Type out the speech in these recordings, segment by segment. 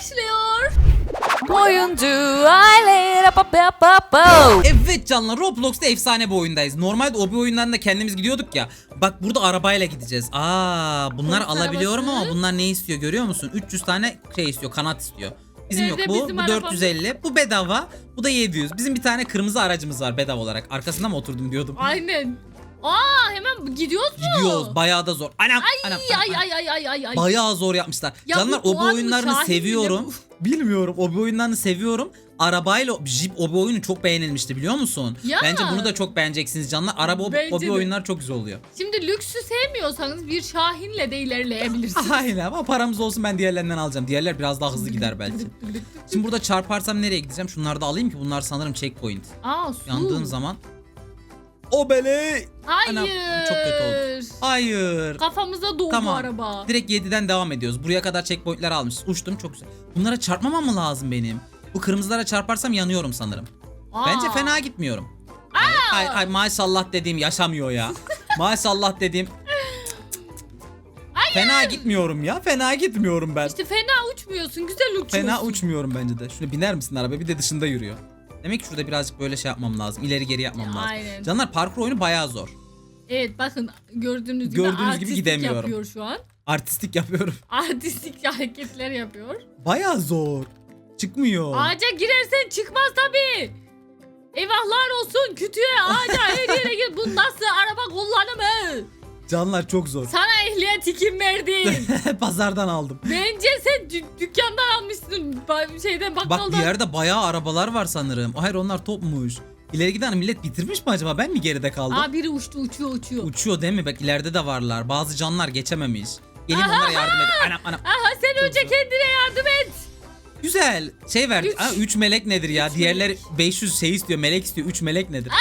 başlıyor. Oyuncu aile. Evet canlar Roblox'ta efsane bir oyundayız. Normalde o bir oyunlarında kendimiz gidiyorduk ya. Bak burada arabayla gideceğiz. Aa bunlar Polis alabiliyorum arabası. ama bunlar ne istiyor görüyor musun? 300 tane şey istiyor kanat istiyor. Bizim Nerede yok bu. bizim bu arabamız? 450. Bu bedava. Bu da 700. Bizim bir tane kırmızı aracımız var bedava olarak. Arkasında mı oturdum diyordum. Aynen. Aa hemen gidiyoruz mu? Gidiyoruz. Bayağı da zor. Anam. Ay anam, ay anam. ay ay ay ay ay. Bayağı zor yapmışlar. Ya Canlar bu o bu oyunlarını seviyorum. Bilmiyorum. O bu oyunlarını seviyorum. Arabayla Jeep o bu oyunu çok beğenilmişti biliyor musun? Ya. Bence bunu da çok beğeneceksiniz canlar. Araba o, Bence o bir de. oyunlar çok güzel oluyor. Şimdi lüksü sevmiyorsanız bir Şahin'le de ilerleyebilirsiniz. Aynen ama paramız olsun ben diğerlerinden alacağım. Diğerler biraz daha hızlı gider belki. Şimdi burada çarparsam nereye gideceğim? Şunları da alayım ki bunlar sanırım checkpoint. Aa su. Yandığın zaman. O bele. Hayır. Anam, çok kötü oldu. Hayır. Kafamıza doğdu Tamam. araba. Direkt 7'den devam ediyoruz. Buraya kadar checkpointler almışız. Uçtum çok güzel. Bunlara çarpmamam mı lazım benim? Bu kırmızılara çarparsam yanıyorum sanırım. Aa. Bence fena gitmiyorum. Ay, ay, ay, maşallah dediğim yaşamıyor ya. maşallah dediğim. Fena gitmiyorum ya. Fena gitmiyorum ben. İşte fena uçmuyorsun. Güzel uçuyorsun. Fena uçmuyorum bence de. Şunu biner misin araba? Bir de dışında yürüyor. Demek ki şurada birazcık böyle şey yapmam lazım. İleri geri yapmam lazım. Aynen. Canlar parkur oyunu bayağı zor. Evet bakın gördüğünüz gibi Gördüğünüz gibi gidemiyorum. yapıyor şu an. Artistik yapıyorum. Artistik hareketler yapıyor. Bayağı zor. Çıkmıyor. Ağaca girersen çıkmaz tabii. Eyvahlar olsun kütüğe ağaca her yere gir. Bu nasıl araba kullanımı? Canlar çok zor. Sana ehliyet kim verdi? Pazardan aldım. Bence sen dü- dükkandan almışsın. Ba- Şeyden Bak bakkaldan. bir yerde bayağı arabalar var sanırım. Hayır onlar topmuş. İleri giden millet bitirmiş mi acaba? Ben mi geride kaldım? Aa biri uçtu uçuyor uçuyor. Uçuyor değil mi? Bak ileride de varlar. Bazı canlar geçememiş. Gelin onlara yardım edin. Anam anam. Aha sen önce kendine yardım et. Güzel. Şey verdik. Üç. 3 üç melek nedir ya? Üç Diğerleri melek. 500 şey istiyor. Melek istiyor. 3 melek nedir?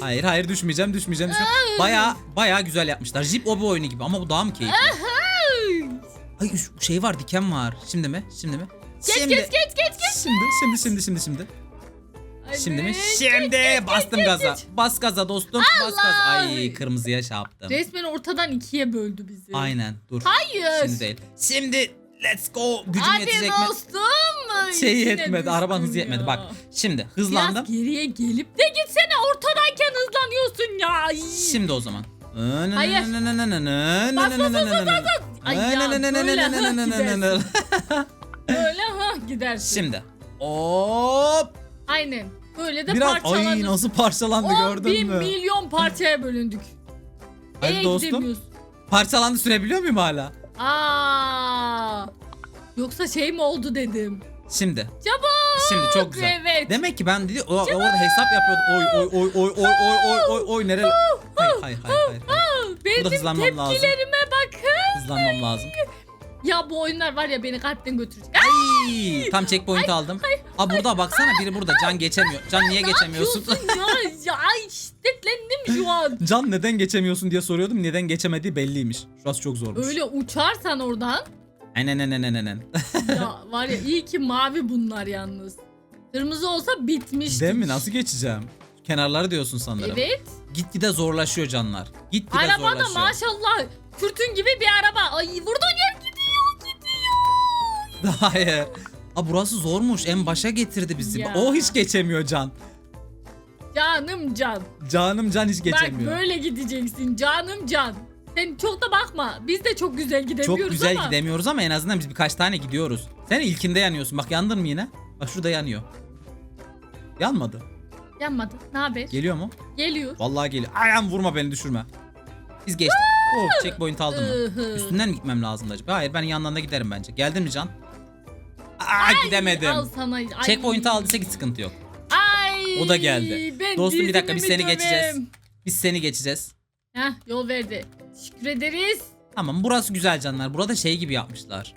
Hayır, hayır düşmeyeceğim düşmeyeceğim. düşmeyeceğim. Baya baya güzel yapmışlar. Jeep obi oyunu gibi ama bu daha mı keyifli? Ay şu şey var diken var. Şimdi mi? Şimdi mi? Geç şimdi. geç geç geç geç. Şimdi şimdi şimdi şimdi şimdi. Şimdi mi? Şimdi bastım geç, gaza. geç. Bas gaza dostum. Bas gaza. Ay kırmızıya şey yaptım. Resmen ortadan ikiye böldü bizi. Aynen dur. Hayır. Şimdi değil. Şimdi let's go. Gücüm Hadi yetecek mi? dostum. Şey yetmedi. Araban hızı yetmedi. Bak şimdi hızlandım. Biraz geriye gelip de gitsene ortadayken hızlanıyorsun ya. Ay. Şimdi o zaman. Hayır. Bas, bas, bas, bas, bas. Ay ya, böyle ha gidersin. Böyle ha gidersin. Şimdi. Hop. Aynen. Böyle de Biraz ay parçalanır. nasıl parçalandı 10 gördün bin mü? milyon parçaya bölündük. Hadi Ee, dostum. Parçalandı sürebiliyor muyum hala? Aa. Yoksa şey mi oldu dedim. Şimdi. Çabuk. Şimdi çok güzel. Evet. Demek ki ben dedi o, orada hesap yapıyordum. Oy oy oy oy oy oy oy oy oy nereye? Hayır hayır hayır hayır. hayır. Benim burada hızlanmam lazım. tepkilerime bakın. Hızlanmam lazım. Ya bu oyunlar var ya beni kalpten götürecek. Ay, tam checkpoint aldım. Aa burada baksana biri burada. Can geçemiyor. Can niye geçemiyorsun? Ya. ya ay, şiddetlendim şu an. Can neden geçemiyorsun diye soruyordum. Neden geçemediği belliymiş. Şurası çok zormuş. Öyle uçarsan oradan. Aynen aynen aynen aynen. ya var ya iyi ki mavi bunlar yalnız. Kırmızı olsa bitmişti. Değil mi? Nasıl geçeceğim? Kenarları diyorsun sanırım. Evet. Gitgide zorlaşıyor canlar. Gitgide Araba da zorlaşıyor. maşallah kürtün gibi bir araba. Ay vurdun yer gidiyor gidiyor. Hayır. Aa burası zormuş. En başa getirdi bizi. Ya. O hiç geçemiyor Can. Canım can. Canım Can hiç geçemiyor. Bak böyle gideceksin canım can. Sen çok da bakma. Biz de çok güzel gidemiyoruz Çok güzel ama. gidemiyoruz ama en azından biz birkaç tane gidiyoruz. Sen ilkinde yanıyorsun. Bak yandın mı yine? Bak şurada yanıyor. Yanmadı. Yanmadı. Ne haber? Geliyor mu? Geliyor. Vallahi geliyor. Ayağım vurma beni düşürme. Biz geçtik. Oh checkpoint aldım mı? Ihı. Üstünden mi gitmem lazımdı acaba? Hayır ben yanlarına giderim bence. Geldin mi Can? Aa gidemedim. Al sana. Ay. Checkpoint'i aldıysa hiç sıkıntı yok. Ay. O da geldi. Ben Dostum bir dakika biz dizimi seni döveyim. geçeceğiz. Biz seni geçeceğiz. Heh yol verdi. Teşekkür ederiz. Tamam burası güzel canlar. Burada şey gibi yapmışlar.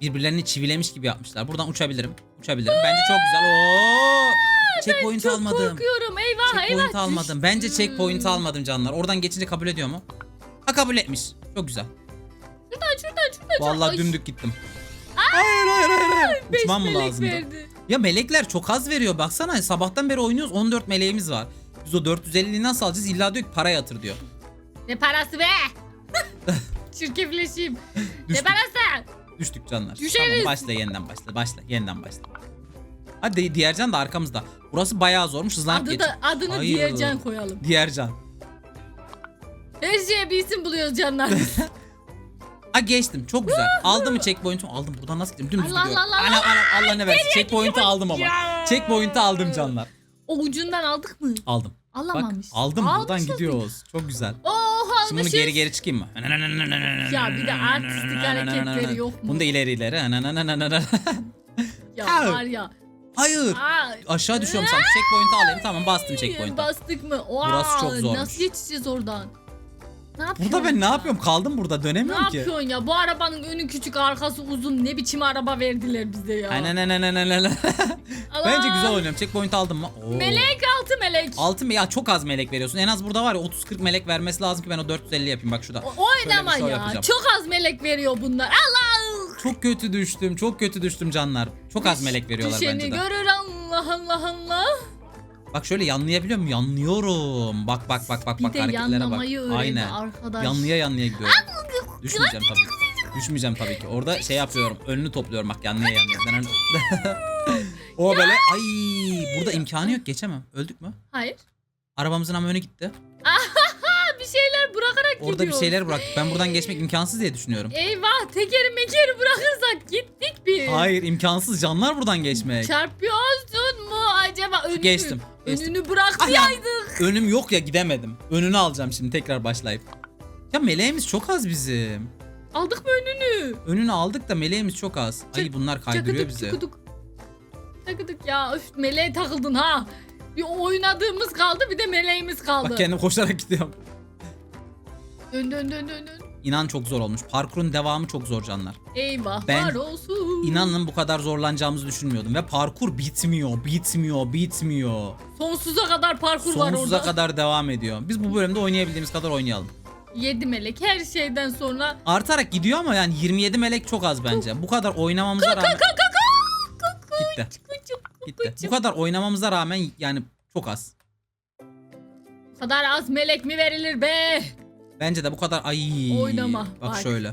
Birbirlerini çivilemiş gibi yapmışlar. Buradan uçabilirim. Uçabilirim. Bence çok güzel. Oo! Checkpoint Çok almadım. korkuyorum. Eyvah Checkpoint eyvah. almadım. Bence checkpoint almadım canlar. Oradan geçince kabul ediyor mu? Ha kabul etmiş. Çok güzel. Şuradan şuradan şuradan. Vallahi Ay, dümdük gittim. Hayır hayır hayır. hayır. beş Uçmam mı melek lazımdı? verdi. Ya melekler çok az veriyor. Baksana sabahtan beri oynuyoruz 14 meleğimiz var. Biz o 450'yi nasıl alacağız? İlla diyor ki para yatır diyor. Ne parası be? Çirkefleşeyim. Düştüm. parası? Düştük canlar. Düşeriz. Tamam başla yeniden başla. Başla yeniden başla. Hadi diğer can da arkamızda. Burası bayağı zormuş hızlanıp Adı da, adını Hayır. diğer can koyalım. Diğer can. Her şeye bir isim buluyoruz canlar. Ha geçtim çok güzel. Aldım mı checkpoint'u? Aldım. Buradan nasıl gideyim? Dümdüz Allah gidiyorum. Allah Allah Allah Allah, Allah ne versin. Checkpoint'i aldım ama. Ya. Checkpoint'i aldım canlar. o ucundan aldık mı? Aldım. Bak Alamamış. aldım buradan Almışız. gidiyoruz. Çok güzel. Oh Şimdi bunu almışız. geri geri çıkayım mı? Ya bir de artistik hareketleri yok mu? Bunu da ileri ileri. Ya var ya. Hayır. Aa, Aşağı düşüyorum sanki. Checkpoint'i alayım. Tamam bastım checkpoint'i. Bastık mı? Wow, Burası çok zormuş. Nasıl geçeceğiz oradan? Ne yapıyorsun Burada ben ne ya? yapıyorum? Kaldım burada. Ne Dönemiyorum ki. yapıyorsun ya? Bu arabanın önü küçük arkası uzun. Ne biçim araba verdiler bize ya? Aynen Allah. Bence güzel oynuyorum. Checkpoint aldım mı? Oo. Melek altı melek. Altı mı? Ya çok az melek veriyorsun. En az burada var ya 30-40 melek vermesi lazım ki ben o 450 yapayım bak şurada. O- Oynama ya. yapacağım. Çok az melek veriyor bunlar. Allah. Çok kötü düştüm. Çok kötü düştüm canlar. Çok az melek veriyorlar Düşeni bence de. görür Allah Allah Allah. Bak şöyle yanlayabiliyor muyum? Yanlıyorum. Bak bak bak bak Bir bak de hareketlere bak. yanlamayı öğrendi Aynen. arkadaş. Yanlıya yanlıya gidiyorum. Düşmeyeceğim tabii ki. Düşmeyeceğim tabii ki. Orada şey yapıyorum. Önünü topluyorum bak yanlıya yanlıya. Ben ön- o böyle ay burada imkanı yok geçemem. Öldük mü? Hayır. Arabamızın ama önü gitti. Ha bir şeyler bırakarak Orada bir şeyler bırak. Ben buradan geçmek imkansız diye düşünüyorum. Eyvah tekeri mekeri bırakırsak gittik biz. Hayır imkansız canlar buradan geçmek. Acaba önünü? Geçtim, geçtim. Önünü bırakmayaydık. Önüm yok ya gidemedim. Önünü alacağım şimdi tekrar başlayıp. Ya meleğimiz çok az bizim. Aldık mı önünü? Önünü aldık da meleğimiz çok az. Ay Çak- bunlar kaydırıyor Çakıdık bizi. çukuduk. Çakıdık ya öf meleğe takıldın ha. Bir oynadığımız kaldı bir de meleğimiz kaldı. Bak kendim koşarak gidiyorum. Dön dön dön dön dön. İnan çok zor olmuş. Parkurun devamı çok zor canlar. Eyvah Ben- var olsun. İnanın bu kadar zorlanacağımızı düşünmüyordum. Ve parkur bitmiyor, bitmiyor, bitmiyor. Sonsuza kadar parkur var Sonsuza orada. kadar devam ediyor. Biz bu bölümde oynayabildiğimiz kadar oynayalım. Yedi melek her şeyden sonra. Artarak gidiyor ama yani 27 melek çok az bence. Bu kadar oynamamıza rağmen... Gitti. Gitti. Bu kadar oynamamıza rağmen yani çok az. Bu kadar az melek mi verilir be? Bence de bu kadar ay. Oynama, Bak, bak. şöyle.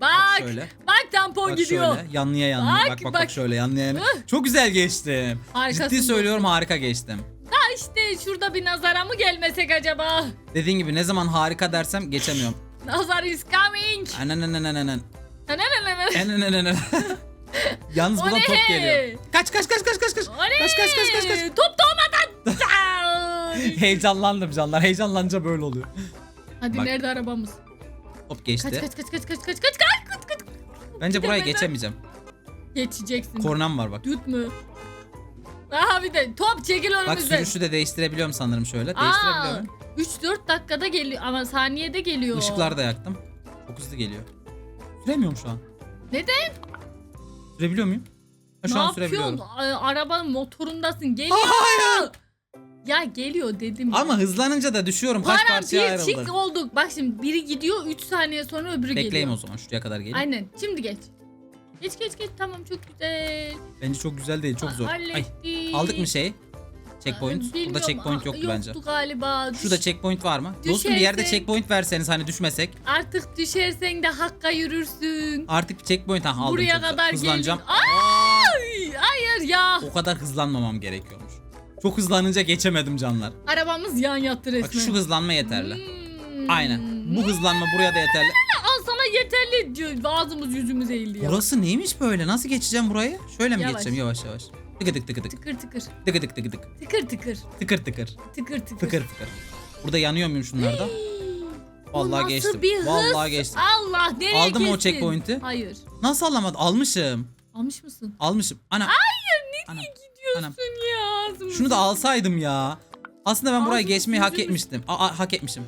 Bak bak, Şöyle. tampon Bak gidiyor. şöyle. Yanlıya yanlıya. Bak, Bak bak bak, bak. şöyle yanlıya yanlıya. Çok güzel geçtim. Harikasın Ciddi söylüyorum harika geçtim. Ha işte şurada bir nazara mı gelmesek acaba? Dediğin gibi ne zaman harika dersem geçemiyorum. Nazar is coming. Anananananan. Nananana. Anananananan. Yalnız buradan top geliyor. Kaç kaç kaç kaç kaç kaç. Kaç kaç kaç kaç kaç. Top doğmadan. Heyecanlandım canlar. Heyecanlanınca böyle oluyor. Hadi Bak. nerede arabamız? Top geçti. Kaç kaç kaç kaç kaç kaç kaç kaç kaç kaç. Bence buraya Gidemeden. geçemeyeceğim. Geçeceksin. Kornam var bak. Düt mü? Aha bir de top çekil Bak önümüzden. sürüşü de değiştirebiliyorum sanırım şöyle. Değiştirebiliyor muyum? 3-4 dakikada geliyor ama saniyede geliyor. Işıklar da yaktım. Çok hızlı geliyor. Süremiyorum şu an. Neden? Sürebiliyor muyum? Ha, şu ne an yapıyorsun? sürebiliyorum. A- Arabanın motorundasın. Geliyor. Hayır. Ya geliyor dedim. ya. Ama hızlanınca da düşüyorum. Kaç Param parçaya bir ayrıldı. çift olduk. Bak şimdi biri gidiyor 3 saniye sonra öbürü Bekleyeyim geliyor. o zaman şuraya kadar geleyim. Aynen. Şimdi geç. Geç geç geç tamam çok güzel. Bence çok güzel değil çok zor. Ay, Hallettik. aldık mı şey? Checkpoint. Bilmiyorum. Burada checkpoint yoktu yoktu bence. galiba. Düş- Şurada checkpoint var mı? Dostum bir yerde checkpoint verseniz hani düşmesek. Artık düşersen de hakka yürürsün. Artık checkpoint ha, aldım Buraya çok güzel. kadar Hızlanacağım. geldin. Ay, hayır ya. O kadar hızlanmamam gerekiyormuş. Çok hızlanınca geçemedim canlar. Arabamız yan yattı resmen. Bak şu hızlanma yeterli. Hmm. Aynen. Bu hızlanma buraya da yeterli. Al sana yeterli diyor. Ağzımız yüzümüz eğildi ya. Burası neymiş böyle? Nasıl geçeceğim burayı? Şöyle mi Yavaş. geçeceğim yavaş yavaş? Tıkı tık tıkı tık. Tıkır tıkır. Tıkı tık tıkı tık. Tıkır tıkır. Tıkır tıkır. Tıkır tıkır. Tıkır tıkır. Burada yanıyor muyum şunlarda? Bu Vallahi nasıl geçtim. bir hız? Vallahi geçtim. Allah nereye Aldım o checkpoint'i. Hayır. Nasıl alamadım? Almışım. Almış mısın? Almışım. Ana. Hayır ne Gidiyorsun Anam. Ağzımızı- Şunu da alsaydım ya. Aslında ben burayı Ağzımız geçmeyi hak yüzümüz- etmiştim. Aa, hak etmişim.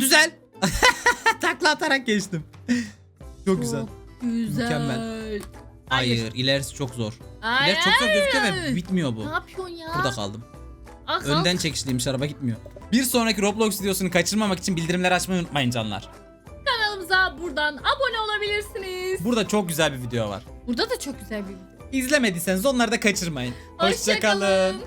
Düzel. Takla atarak geçtim. Çok güzel. Güzel. Mükemmel. Hayır, ilerisi çok zor. Hayır. İlerisi çok zor gözüküyor ve bitmiyor bu. Ne yapıyorsun ya? Burada kaldım. Aa, kalk. Önden çekişliymiş araba gitmiyor. Bir sonraki Roblox videosunu kaçırmamak için bildirimleri açmayı unutmayın canlar. Kanalımıza buradan abone olabilirsiniz. Burada çok güzel bir video var. Burada da çok güzel bir video. İzlemediyseniz onları da kaçırmayın. Hoşça Hoşçakalın. kalın.